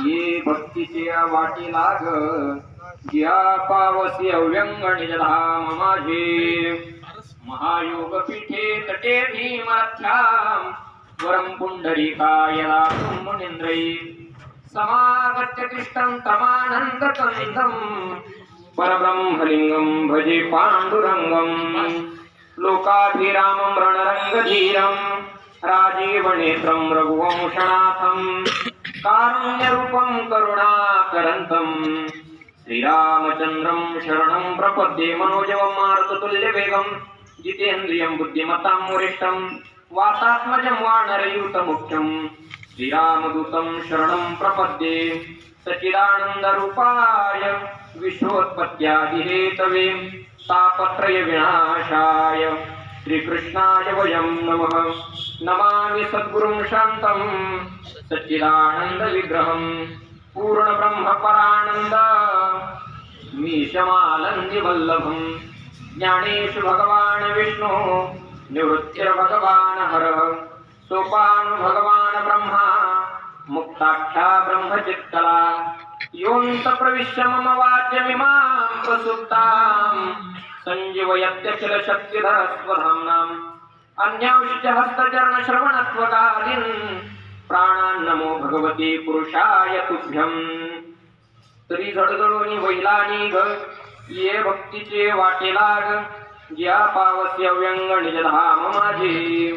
ये भक्तीचे वाटी लाग या पावसी अव्यंग निजधाम माझे. महायोग पीठे तटे भीमाख्याम वरम पुंडरी कायला मुनींद्रै. समागत्य कृष्णं तमानंद कंदम परब्रह्मलिङ्गं भजे पांडुरंगम. लोकाभिरामं रणरङ्गधीरं राजीवनेत्रं रघुवंशनाथं. कारुण्यरूपं करुणाकरन्तम् श्रीरामचन्द्रं शरणं प्रपद्ये मनोजवं मारुततुल्यवेगं जितेन्द्रियं बुद्धिमतां वरिष्ठं वातात्मजं वानरयूतमुख्यं श्रीरामदूतं शरणं प्रपद्ये सचिदानन्दरूपाय विश्वोत्पत्त्यादिहेतवे तापत्रयविनाशाय। श्रीकृष्णाय वयं नमः। नमामि सद्गुरुं शान्तं सच्चिदानन्दविग्रहं पूर्णब्रह्मपरानन्द मीशमालन्दिवल्लभं ज्ञानेषु भगवान् विष्णुः निवृत्तिर्भगवान् हरः सोपानु भगवान् ब्रह्मा मुक्ताख्या ब्रह्मचित्तला योऽन्तप्रविश्य मम वाच्यमिमां प्रसुप्ताम् सञ्जीवयत्यखिलशक्तिधरस्वधाम्नाम् अन्यांश्च प्राणान नमो भगवते पुरुषाय तुभ्यम। तरी झडझडोनी वैलानी घ ये भक्तीचे वाटे लाग या पावस्य व्यंग निजधाम माझे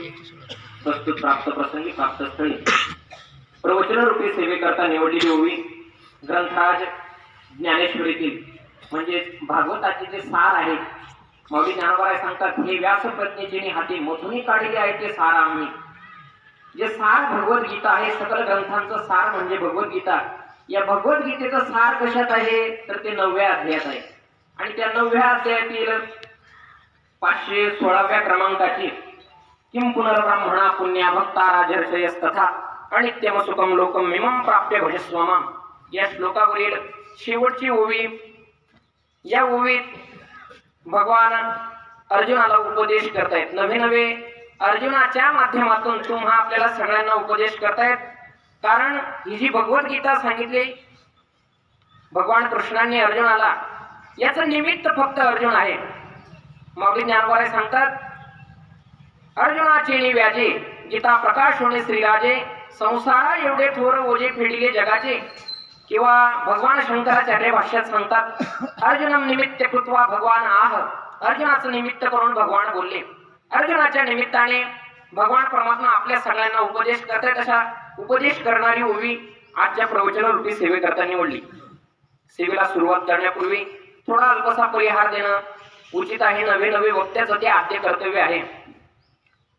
प्रस्तुत प्राप्त प्रसंगी प्राप्त स्थळी। प्रवचन रूपी सेवेकरता निवडलेली ओवी ग्रंथराज ज्ञानेश्वरीतील म्हणजे भागवताचे जे सार आहेत मौली ज्ञानोबाराय सांगतात हे व्यास प्रज्ञेचे हाती मोठून काढले आहे ते सार आम्ही. जे सार भगवद्गीता आहे सकल ग्रंथांचं सार म्हणजे भगवद्गीता. या भगवद्गीतेचं सार कशात आहे? तर ते नवव्या अध्यायात आहे. आणि त्या नवव्या अध्यायातील पाचशे सोळाव्या क्रमांकाची किम पुनर्ब्राह्मणा पुण्या भक्ता राजर्षयस तथा अनित्यम सुखम लोकम मिमम प्राप्य भजस्वमा. या श्लोकावरील शेवटची ओवी या ओवीत भगवान अर्जुनाला उपदेश करतायत. नवे नवे अर्जुनाच्या माध्यमातून तुम्हा आपल्याला सगळ्यांना उपदेश करतायत. कारण ही जी भगवद्गीता सांगितली भगवान कृष्णांनी अर्जुनाला याचं निमित्त फक्त अर्जुन आहे. माऊली ज्ञानवाले सांगतात अर्जुनाची व्याजे गीता प्रकाश होणे श्रीराजे संसारा एवढे थोर ओझे फिडले जगाचे किंवा भगवान शंकराचार्य भाष्यात सांगतात अर्जुनम निमित्त कृत्वा भगवान आह. अर्जुनाचं निमित्त करून भगवान बोलले. अर्जुनाच्या निमित्ताने भगवान परमात्मा आपल्या सगळ्यांना उपदेश करते तशा उपदेश करणारी ओवी आजच्या प्रवचन रूपी सेवेकरता निवडली सेवेला सुरुवात करण्यापूर्वी थोडा अल्पसा परिहार देणं उचित आहे. नवे नवे वक्त्याचं ते आद्य कर्तव्य आहे.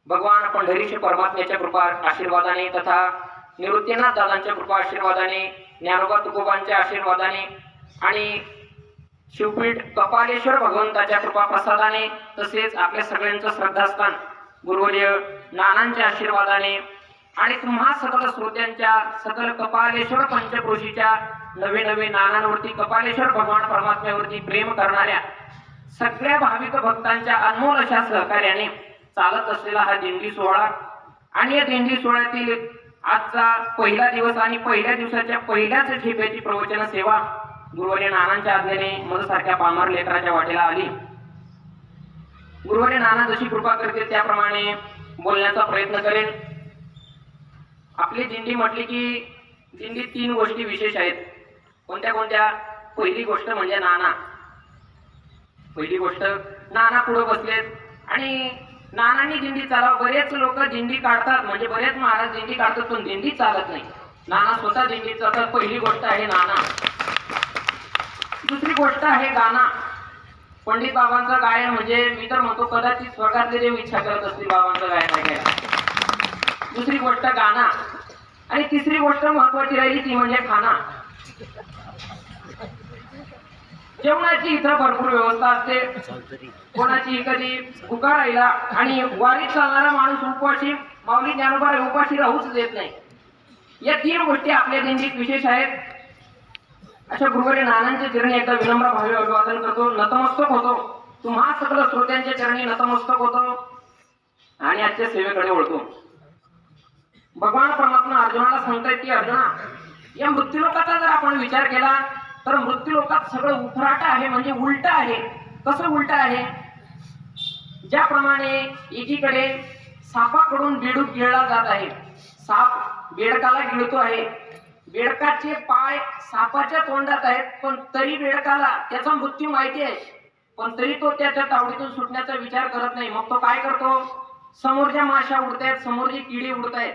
भगवान पंढरीचे परमात्म्याच्या कृपा आशीर्वादाने तथा निवृत्तीनाथ दादांच्या कृपा आशीर्वादाने ज्ञानोबा तुकोबांच्या आशीर्वादाने आणि शिवपीठ कपालेश्वर भगवंताच्या कृपा प्रसादाने तसेच आपल्या सगळ्यांचं श्रद्धास्थान गुरुवर्य नानांच्या आशीर्वादाने आणि तुम्हा सकल श्रोत्यांच्या सकल कपालेश्वर पंचक्रोशीच्या नवे नवे नानांवरती कपालेश्वर भगवान परमात्म्यावरती प्रेम करणाऱ्या सगळ्या भाविक भक्तांच्या अनमोल अशा सहकार्याने चालत असलेला हा दिंडी सोहळा. आणि या दिंडी सोहळ्यातील आजचा पहिला दिवस आणि पहिल्या दिवसाच्या पहिल्याच ठेप्याची प्रवचन सेवा गुरुवारी नानांच्या आज्ञेने मधसारख्या पामर लेकराच्या वाटेला आली. गुरुवारी नाना जशी कृपा करते त्याप्रमाणे बोलण्याचा प्रयत्न करेन आपली दिंडी म्हटली की दिंडीत तीन गोष्टी विशेष आहेत. कोणत्या कोणत्या? पहिली गोष्ट म्हणजे नाना. पहिली गोष्ट नाना पुढे बसलेत आणि नानांनी दिंडी चालाव. बरेच लोक दिंडी काढतात. म्हणजे बरेच महाराज दिंडी काढतात पण दिंडी चालत नाही. नाना स्वतः दिंडी चालतात. पहिली गोष्ट आहे नाना. दुसरी गोष्ट आहे गाना पंडित बाबांचं गायन म्हणजे मी तर म्हणतो कदाचित स्वर्गातले देव इच्छा करत असतील बाबांचं गायन ऐकायला दुसरी गोष्ट गाणं. आणि तिसरी गोष्ट महत्वाची राहिली ती म्हणजे खाना जेवणाची इथं भरपूर व्यवस्था असते. कोणाची कधी राहिला आणि वारीत चालणारा माणूस उपवाशी माऊली ज्ञानोबा उपाशी राहूच देत नाही. या तीन गोष्टी आपल्या दिंडीत विशेष आहेत. अशा गुरुवारी नानांच्या चरणी एकदा विनम्र भावे अभिवादन करतो. नतमस्तक होतो. तुम्हा सकल श्रोत्यांच्या चरणी नतमस्तक होतो. आणि आजच्या सेवेकडे वळतो. भगवान परमात्मा अर्जुनाला सांगतायत की अर्जुना या मृत्यूलोकाचा जर आपण विचार केला तर मृत्यूलोकात सगळं उफराट आहे म्हणजे उलट आहे. कसं उलट आहे? ज्याप्रमाणे एकीकडे सापाकडून बेडूक गिळला जात आहे. साप बेडकाला गिळतो आहे. बेडकाचे पाय सापाच्या तोंडात आहेत पण तरी बेडकाला त्याचा मृत्यू माहिती आहे. पण तरी तो त्याच्या तावडीतून सुटण्याचा विचार करत नाही. मग तो काय करतो? समोरच्या माशा उडतायत समोरची किडी उडतायत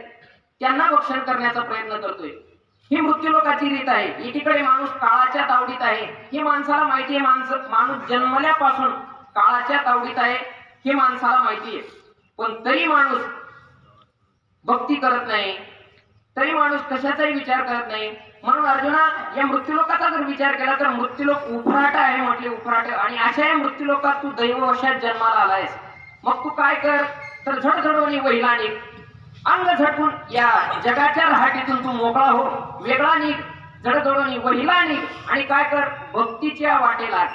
त्यांना भक्षण करण्याचा प्रयत्न करतोय. ही मृत्यूलोकाची रीत आहे. एकीकडे माणूस काळाच्या तावडीत आहे. ही माणसाला माहिती आहे. माणसं माणूस जन्मल्यापासून काळाच्या तावडीत आहे. हे माणसाला माहिती आहे. पण तरी माणूस भक्ती करत नाही. तरी माणूस कशाचाही विचार करत नाही. म्हणून अर्जुना या मृत्यूलोकाचा जर विचार केला तर मृत्यूलोक उफराट आहे म्हटले उफराट. आणि अशा या मृत्यूलोकात तू दैववशात जन्माला आलायस. मग तू काय कर? तर झडझडवणी वहिला निघ अंग झटून या जगाच्या रहाटीतून तू मोकळा हो. वेगळा निघ जडजडोनी वहिला निघ. आणि काय कर? भक्तीच्या वाटेला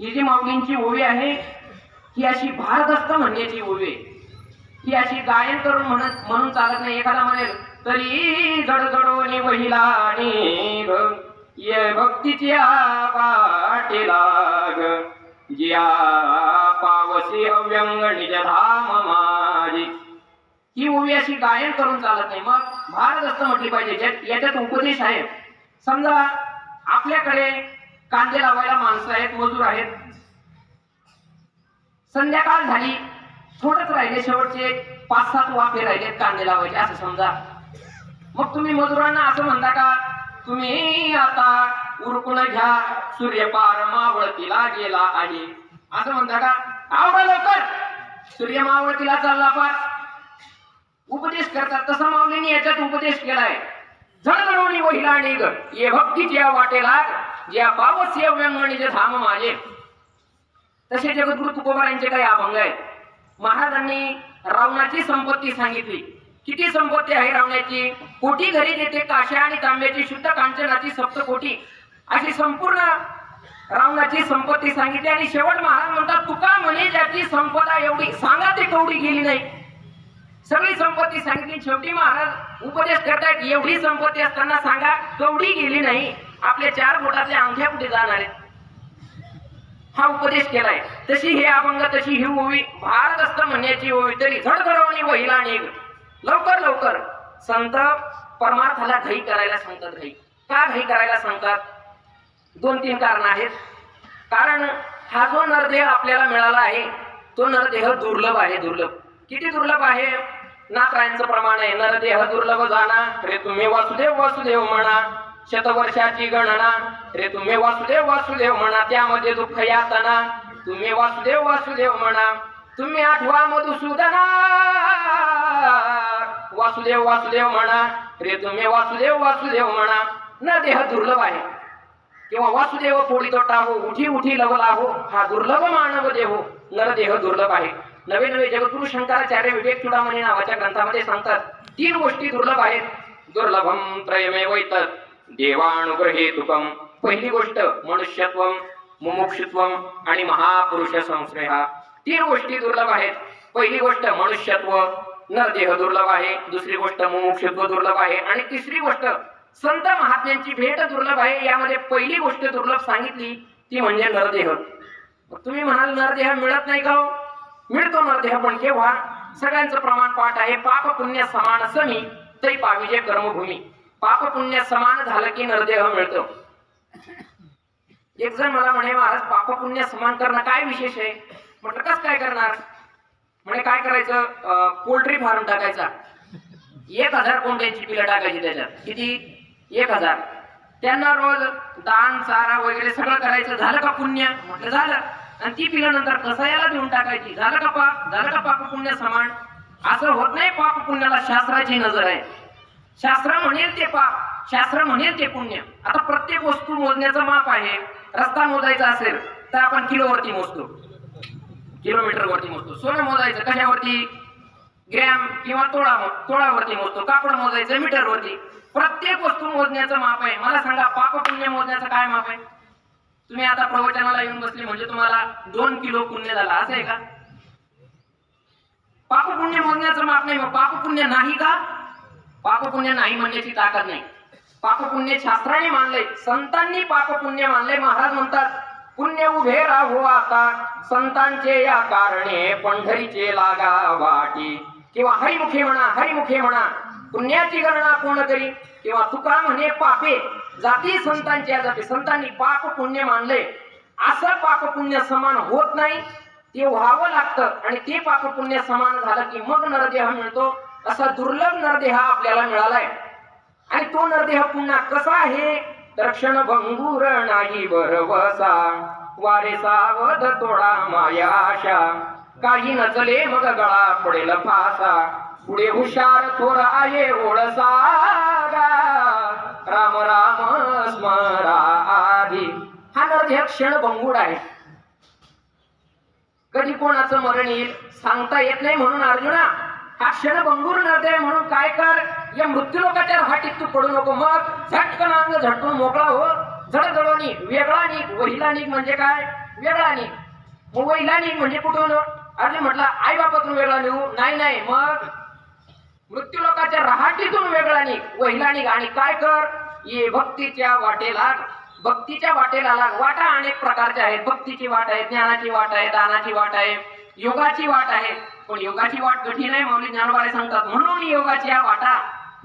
ही जी माऊलींची ओवी आहे ही अशी भारदस्त म्हणण्याची ओवी ही अशी गायन करून म्हणत म्हणून चालत नाही एखादा म्हणेल तरी जडजडोनी वहिला निघ. ये भक्तीच्या वाटेला जिया पावसी अव्यंग निज धाम माझी ही ओवी अशी गायन करून चालत नाही. मग भारदस्त म्हटली पाहिजे. याच्यात उपदेश आहे समजा आपल्याकडे कांदे लावायला माणसं आहेत मजूर आहेत. संध्याकाळ झाली. थोडंच राहिले. शेवटचे पाच सात वाफे राहिले कांदे लावायचे. असं समजा. मग तुम्ही मजुरांना असं म्हणता का? तुम्ही आता उरकून घ्या. सूर्यपार मावळतीला गेला आहे. असं म्हणता का? आवडा लवकर. सूर्य मावळतीला चालला पार उपदेश करतात. तसा माऊलीने याच्यात उपदेश केलाय. झणझणवणी वहिला निग ये भक्तीच्या वाटेला ज्या पावस्य व्यंगणीचे धाम माझे. तसे जगद्गुरु तुकोबा यांचे काही अभंग आहेत. महाराजांनी रावणाची संपत्ती सांगितली. किती संपत्ती आहे रावणाची कोटी घरी देते काश्या आणि तांब्याची शुद्ध कांचनाची सप्त कोटी. अशी संपूर्ण रावणाची संपत्ती सांगितली आणि शेवट महाराज म्हणतात तुका म्हणे ज्याची संपदा एवढी सांगा ते केवढी गेली नाही. सगळी संपत्ती सांगितली. शेवटी महाराज उपदेश करतायत एवढी संपत्ती असताना सांगा कवडी गेली नाही? आपल्या चार बोटातल्या अंगठ्या कुठे जाणार आहेत? हा उपदेश केलाय. तशी हे अभंग तशी ही ओवी भारत असत म्हणण्याची ओवी. तरी झडझडवणी वहिला आणि लवकर लवकर. संत परमार्थाला घाई करायला सांगतात घाई. का घाई करायला सांगतात? दोन तीन कारण आहेत. कारण हा जो नरदेह आपल्याला मिळाला आहे तो नरदेह दुर्लभ आहे दुर्लभ. किती दुर्लभ आहे? नाकरायांचं प्रमाण आहे. नरदेह दुर्लभ जाणा. रे तुम्ही वासुदेव वासुदेव म्हणा. शतवर्षाची गणना. रे तुम्ही वासुदेव वासुदेव म्हणा. त्यामध्ये दुःख यातना. तुम्ही वासुदेव वासुदेव म्हणा. तुम्ही आठवा मधुसूदना. वासुदेव वासुदेव म्हणा. रे तुम्ही वासुदेव वासुदेव म्हणा. नरदेह दुर्लभ आहे. किंवा वासुदेव पोळी तोटा हो उठी उठी लवला हो हा दुर्लभ मानव देहो. नरदेह दुर्लभ आहे. नवे नवे जगद्गुरु शंकराचार्य विवेक चुडामणी नावाच्या ग्रंथामध्ये सांगतात तीन गोष्टी दुर्लभ आहेत. दुर्लभम त्रयमे वैतत देवानुग्रहेतुकम. पहिली गोष्ट मनुष्यत्व मुमुक्षुत्व आणि महापुरुष संश्रय हा तीन गोष्टी दुर्लभ आहेत. पहिली गोष्ट मनुष्यत्व. नरदेह दुर्लभ आहे. दुसरी गोष्ट मुमुक्षुत्व दुर्लभ आहे. आणि तिसरी गोष्ट संत महात्म्यांची भेट दुर्लभ आहे. यामध्ये पहिली गोष्ट दुर्लभ सांगितली ती म्हणजे नरदेह. तुम्ही म्हणाल नरदेह मिळत नाही का हो? मिळतो नरदेह पण केव्हा? सगळ्यांचं प्रमाण पाठ आहे. पाप पुण्य समान समी तरी पाविजे कर्मभूमी. पाप पुण्य समान झालं की नरदेह मिळतो. एक जण मला म्हणे महाराज पाप पुण्य समान करणं काय विशेष आहे? म्हटलं कस काय करणार? म्हणे काय करायचं? पोल्ट्री फार्म टाकायचा. एक हजार कोंबड्यांची पिलं टाकायची त्याच्यात. किती? एक हजार. त्यांना रोज दान चारा वगैरे सगळं करायचं. झालं का पुण्य? म्हटलं झालं. आणि ती पिल्यानंतर नंतर कसायाला देऊन टाकायची? झालं का पाप? झालं का पाप पुण्य समान? असं होत नाही पाप पुण्याला शास्त्राची नजर आहे. शास्त्र म्हणेल ते पाप शास्त्र म्हणेल ते पुण्य. आता प्रत्येक वस्तू मोजण्याचं माप आहे. रस्ता मोजायचा असेल तर आपण किलोवरती मोजतो. किलोमीटर वरती मोजतो. सोनं मोजायचं कशावरती? ग्रॅम किंवा तोळा तोळावरती मोजतो. कापड मोजायचं मीटरवरती. प्रत्येक वस्तू मोजण्याचं माप आहे. मला सांगा पाप पुण्य मोजण्याचं काय माप आहे? तुम्ही आता प्रवचनाला येऊन बसले म्हणजे तुम्हाला दोन किलो पुण्य झाला असं आहे का? पाप पुण्य मोजण्याचं माप नाही पाप पुण्य नाही का? पाप पुण्य नाही म्हणण्याची ताकद नाही. पाप पुण्य शास्त्राने मानले संतांनी पाप पुण्य मानले महाराज म्हणतात पुण्य उभे राहो आता. संतांचे या कारणे पंढरीचे लागा वाटी. किंवा हरिमुखे म्हणा हरिमुखे म्हणा. पुण्याची गणना कोण करी किंवा तुका म्हणे पापे जाती संतांच्या जाती संतांनी पाप पुण्य मानले असं पाप पुण्य समान होत नाही. ते व्हावं लागतं आणि ते पाप पुण्य समान झालं की मग नरदेह मिळतो. असा दुर्लभ नरदेह आपल्याला मिळालाय. आणि तो नरदेह पुन्हा कसा आहे? तर भंगूर नाही बरवसा वारे सावध तोडा माया आशा काही नचले मग गळा पडेल फासा. पुढे हुशार थोर आहे ओळसागा. राम राम स्मरा आधी हा क्षण भंगूर आहे. कधी कोणाचं मरण येईल सांगता येत नाही म्हणून अर्जुना हा क्षण भंगूर नदय म्हणून काय कर? या मृत्यूलोकाच्या हाटीत तू पडू नको. मग झटकन अंग झटकून मोकळा हो. जडजडो निघ वेगळा निघ वहिला निघ म्हणजे काय? वेगळा निघ. मग वहिला निघ म्हणजे कुठून? अर्जुन म्हटलं आई बापातून वेगळा निघू. नाही नाही. मग मृत्यूलोकाच्या रहाटीतून वेगळा निघ वहिला आणि काय कर? ये भक्तीच्या वाटेला भक्तीच्या वाटेला लाग. वाटा अनेक प्रकारच्या आहेत. भक्तीची वाट आहे ज्ञानाची वाट आहे दानाची वाट आहे योगाची वाट आहे. पण योगाची वाट कठीण आहे माऊली ज्ञानवाले सांगतात. म्हणून योगाची या वाटा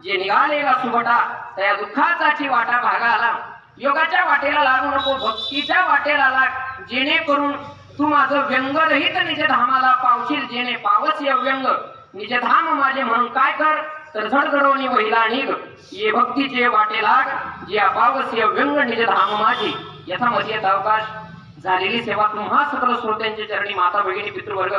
जे निघालेला सुबटा त्या दुःखाचाची वाटा भागा आला योगाच्या वाटेला लागू नको भक्तीच्या वाटेला लाग. जेणेकरून तू माझं व्यंगरहित निजे धामाला पावशील जेणे पावस या व्यंग. निज धाम माझे म्हणून काय कर तर झडझडवणी वहिला निघ. ये भक्तीचे वाटे लाग. जे अपावस व्यंग निज धाम माझी. यथामती यथा अवकाश. झालेली सेवा तुम्हा सकल श्रोत्यांचे चरणी माता भगिनी पितृवर्ग.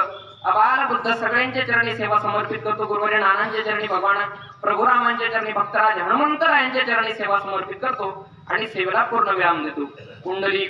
अबाल बुद्ध सगळ्यांच्या चरणी सेवा समर्पित करतो गुरुवर्य नानांच्या चरणी भगवान. प्रभुरामांच्या चरणी भक्तराज हनुमंतरायांच्या चरणी सेवा समर्पित करतो. आणि सेवेला पूर्ण विराम देतो. कुंडली